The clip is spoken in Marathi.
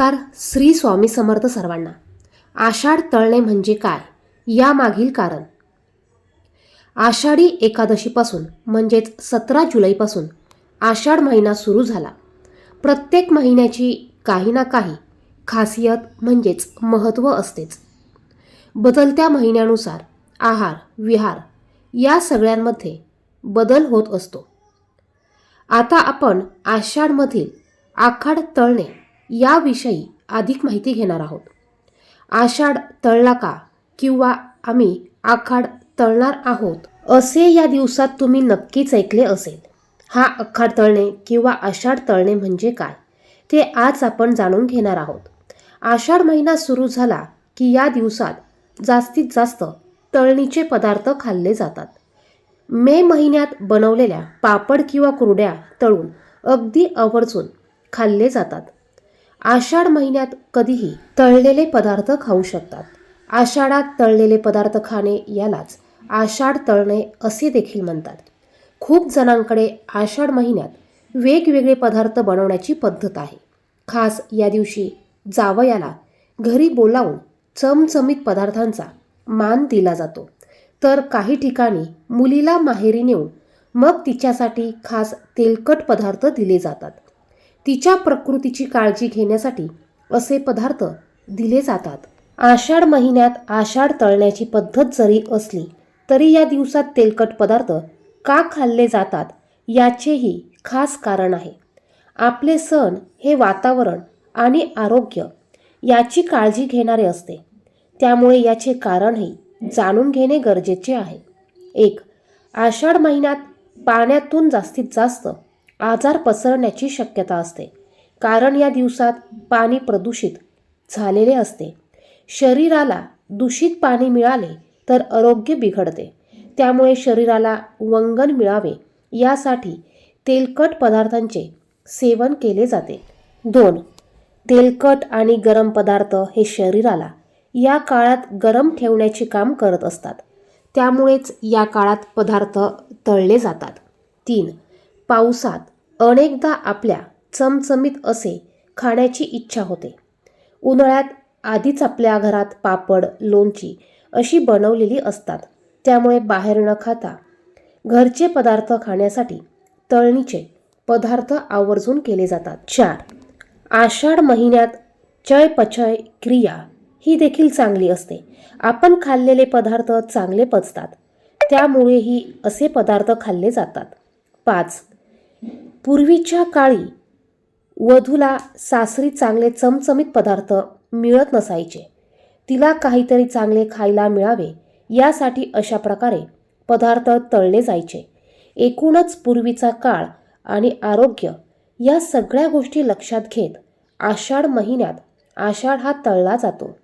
तर श्री स्वामी समर्थ सर्वांना. आषाढ तळणे म्हणजे काय? यामागील कारण. आषाढी एकादशीपासून म्हणजेच सतरा जुलैपासून आषाढ महिना सुरू झाला. प्रत्येक महिन्याची काही ना काही खासियत म्हणजेच महत्त्व असतेच. बदलत्या महिन्यानुसार आहार विहार या सगळ्यांमध्ये बदल होत असतो. आता आपण आषाढमधील आखाड तळणे याविषयी अधिक माहिती घेणार आहोत. आषाढ तळला का किंवा आम्ही आखाड तळणार आहोत असे या दिवसात तुम्ही नक्कीच ऐकले असेल. हा आखाड तळणे किंवा आषाढ तळणे म्हणजे काय? ते आज आपण जाणून घेणार आहोत. आषाढ महिना सुरू झाला की या दिवसात जास्तीत जास्त तळणीचे पदार्थ खाल्ले जातात. मे महिन्यात बनवलेल्या पापड किंवा कुरड्या तळून अगदी आवर्जून खाल्ले जातात. आषाढ महिन्यात कधीही तळलेले पदार्थ खाऊ शकतात. आषाढात तळलेले पदार्थ खाणे यालाच आषाढ तळणे असे देखील म्हणतात. खूप जणांकडे आषाढ महिन्यात वेगवेगळे पदार्थ बनवण्याची पद्धत आहे. खास या दिवशी जावयाला घरी बोलावून चमचमीत पदार्थांचा मान दिला जातो. तर काही ठिकाणी मुलीला माहेरी नेऊन मग तिच्यासाठी खास तेलकट पदार्थ दिले जातात. तिच्या प्रकृतीची काळजी घेण्यासाठी असे पदार्थ दिले जातात. आषाढ महिन्यात आषाढ तळण्याची पद्धत जरी असली तरी या दिवसात तेलकट पदार्थ का खाल्ले जातात याचेही खास कारण आहे. आपले सण हे वातावरण आणि आरोग्य याची काळजी घेणारे असते. त्यामुळे याचे कारणही जाणून घेणे गरजेचे आहे. एक आषाढ महिन्यात पाण्यातून जास्तीत जास्त आजार पसरण्याची शक्यता असते. कारण या दिवसात पाणी प्रदूषित झालेले असते. शरीराला दूषित पाणी मिळाले तर आरोग्य बिघडते. त्यामुळे शरीराला वंगण मिळावे यासाठी तेलकट पदार्थांचे सेवन केले जाते. दोन तेलकट आणि गरम पदार्थ हे शरीराला या काळात गरम ठेवण्याचे काम करत असतात. त्यामुळेच या काळात पदार्थ तळले जातात. तीन पावसात अनेकदा आपल्या चमचमीत असे खाण्याची इच्छा होते. उन्हाळ्यात आधीच आपल्या घरात पापड लोणची अशी बनवलेली असतात. त्यामुळे बाहेर न खाता घरचे पदार्थ खाण्यासाठी तळणीचे पदार्थ आवर्जून केले जातात. चार. आषाढ महिन्यात चयपचय क्रिया ही देखील चांगली असते. आपण खाल्लेले पदार्थ चांगले पचतात. त्यामुळेही असे पदार्थ खाल्ले जातात. पाच. पूर्वीच्या काळी वधूला सासरी चांगले चमचमीत पदार्थ मिळत नसायचे. तिला काहीतरी चांगले खायला मिळावे यासाठी अशा प्रकारे पदार्थ तळले जायचे. एकूणच पूर्वीचा काळ आणि आरोग्य या सगळ्या गोष्टी लक्षात घेत आषाढ महिन्यात आषाढ हा तळला जातो.